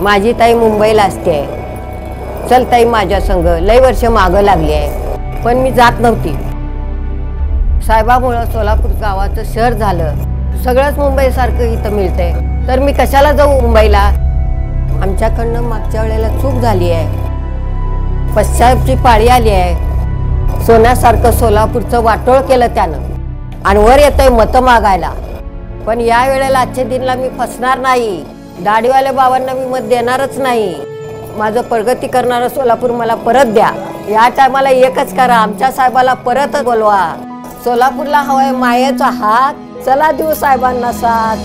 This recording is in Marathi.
माझी ताई मुंबईला असते. आहे चल ताई माझ्या संग लय वर्ष मागं लागली आहे. पण मी जात नव्हती. साहेबामुळं सोलापूर गावाचं शहर झालं. सगळंच मुंबईसारखं इथं मिळतंय. तर मी कशाला जाऊ मुंबईला? आमच्याकडनं मागच्या वेळेला चूक झाली आहे. पश्चापची पाळी आली आहे. सोन्यासारखं सोलापूरचं वाटोळ केलं त्यानं. आणि वर येतंय मतं मागायला. पण या वेळेला आजच्या दिनला मी फसणार नाही. दाढीवाल्या बाबांना मी मत देणारच नाही. माझं प्रगती करणारं सोलापूर मला परत द्या. या टायमाला एकच करा. आमच्या साहेबाला परत बोलवा. सोलापूरला हवाय मायेचा हात. चला देऊ साहेबांना साथ.